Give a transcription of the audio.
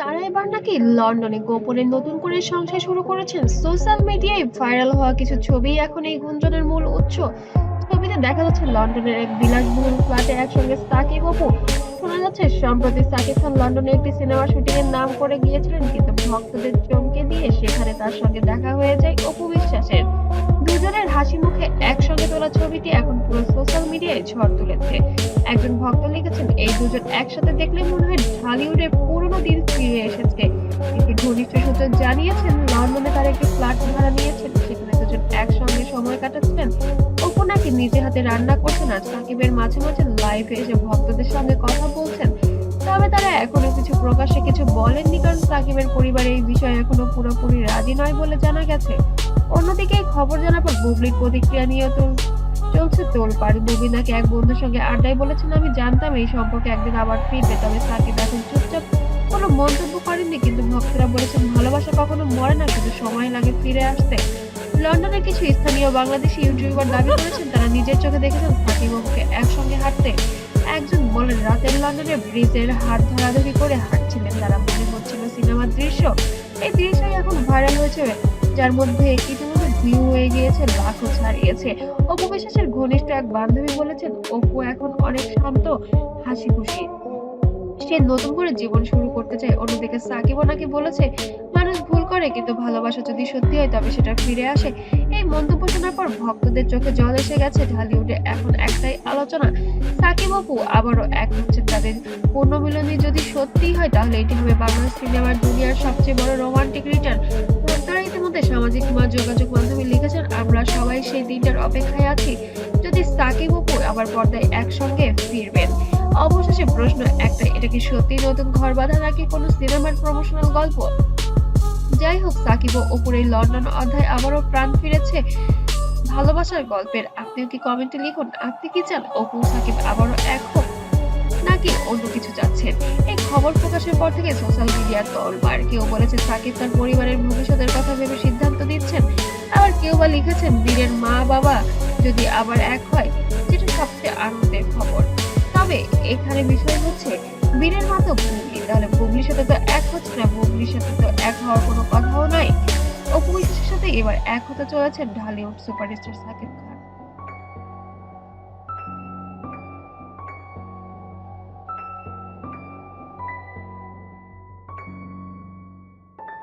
তারা এবার নাকি লন্ডনে গোপনে নতুন করে সংসার শুরু করেছেন। সোশ্যাল মিডিয়ায় ভাইরাল হওয়া কিছু ছবি এখন এই গুঞ্জনের মূল উৎস। ছবিতে দেখা যাচ্ছে লন্ডনের এক বিলাসবহুল ফ্ল্যাটে একসঙ্গে সাকিব অপু শোনা যাচ্ছে, সম্প্রতি সাকিব খান লন্ডনে একটি সিনেমা শুটিং এর নাম করে গিয়েছিলেন, কিন্তু ভক্তদের চমকে দিয়ে সেখানে তার সঙ্গে দেখা হয়ে যায় অপু বিশ্বাসের। দুজনের হাসি মুখে একসঙ্গে তোলা ছবিটি এখন পুরো সোশ্যাল মিডিয়ায় ঝড় তুলেছে। একজন ভক্ত লিখেছেন, এই দুজন একসাথে দেখলে মনে হয় ঢালিউডের পুরনো দিন ফিরে এসেছে। একটি ঘনিষ্ঠ সূত্র জানিয়েছেন, লন্ডনে তার একটি ফ্ল্যাট ভাড়া নিয়েছেন, সেখানে দুজন একসঙ্গে সময় কাটাচ্ছিলেন। নাকি নিজে হাতে রান্না করছেন আর সাকিবের মাঝে মাঝে লাইভে এসে ভক্তদের সঙ্গে কথা বলছেন। তবে তারা এখনও কিছু প্রকাশ্যে কিছু বলেননি, কারণ সাকিবের পরিবার এই বিষয়ে এখনও পুরোপুরি রাজি নয় বলে জানা গেছে। অন্যদিকে এই খবর জানার পর বুবলির প্রতিক্রিয়া নিয়ে তো চলছে তোলপাড়। বুবলি নাকি এক বন্ধুর সঙ্গে আড্ডায় বলেছেন, আমি জানতাম এই সম্পর্কে একদিন আবার ফিরবে। তবে সাকিব এখন চুপচাপ কোনো মন্তব্য করেননি, কিন্তু ভক্তরা বলেছেন, ভালোবাসা কখনো মরে না, শুধু সময় লাগে ফিরে আসতে। লন্ডনের কিছু স্থানীয় বাংলাদেশি ইউটিউবার দাবি করেছেন, তারা নিজের চোখে দেখেছেন বাবুকে একসঙ্গে হাঁটতে একজন বলেন, রাতের লন্ডনে ব্রিজের হাত ধরাধরি করে হাঁটছিলেন। তারা মনে হচ্ছিল সিনেমার দৃশ্য এই দৃশ্যই এখন ভাইরাল হয়েছে, যার মধ্যে ইতিমধ্যে ভিউ হয়ে গিয়েছে, লাখো ছাড়িয়েছে। অপু বিশ্বাসের ঘনিষ্ঠ এক বান্ধবী বলেছেন, অপু এখন অনেক শান্ত হাসি খুশি সে নতুন করে জীবন শুরু করতে চায়। অন্যদিকে সাকিবও নাকি বলেছে, মানুষ ভুল করে, কিন্তু ভালোবাসা যদি সত্যি হয়, তবে সেটা ফিরে আসে। এই মন্তব্য শোনার পর ভক্তদের চোখে জল এসে গেছে ঢালিউডে এখন একটাই আলোচনা। সাকিব অপু আবারও এক হচ্ছে তাদের পুনর্মিলনী যদি সত্যিই হয়, তাহলে এটি হবে বাংলা সিনেমার দুনিয়ার সবচেয়ে বড় রোমান্টিক রিটার্ন। তারা ইতিমধ্যে সামাজিক যোগাযোগ মাধ্যমে লিখেছেন, আমরা সবাই সেই দিনটার অপেক্ষায় আছি। যদি সাকিব অপু আবার পর্দায় একসঙ্গে ফিরবেন। অবশেষে প্রশ্ন একটা এটা কি সত্যি নতুন ঘর বাঁধা নাকি কোনো সিনেমার প্রমোশনাল গল্প? যাই হোক সাকিব ও এই লন্ডন অধ্যায় আবারও প্রাণ ফিরেছে ভালোবাসার গল্পের। আপনিও কি কমেন্টে লিখুন, আপনি কি চান? অপু, সাকিব আবারও এক হোক নাকি অন্য কিছু চাচ্ছেন? এই খবর প্রকাশের পর থেকে সোশ্যাল মিডিয়ার তলবার কেউ বলেছে সাকিব তার পরিবারের ভবিষ্যতের কথা ভেবে সিদ্ধান্ত নিচ্ছেন। আবার কেউ বা লিখেছেন, বীরের মা বাবা যদি আবার এক হয়, যেটা সবচেয়ে আনন্দের খবর। এখানে বিষয় হচ্ছে বীরের মতো ভুগলি তাহলে ভুগলির সাথে তো এক হচ্ছে না ভুগলির সাথে তো এক হওয়ার কোনো কথাও নাই। অপু সাথে এবার এক হতে চলেছে ঢালিউড সুপারস্টার সাকিব খান।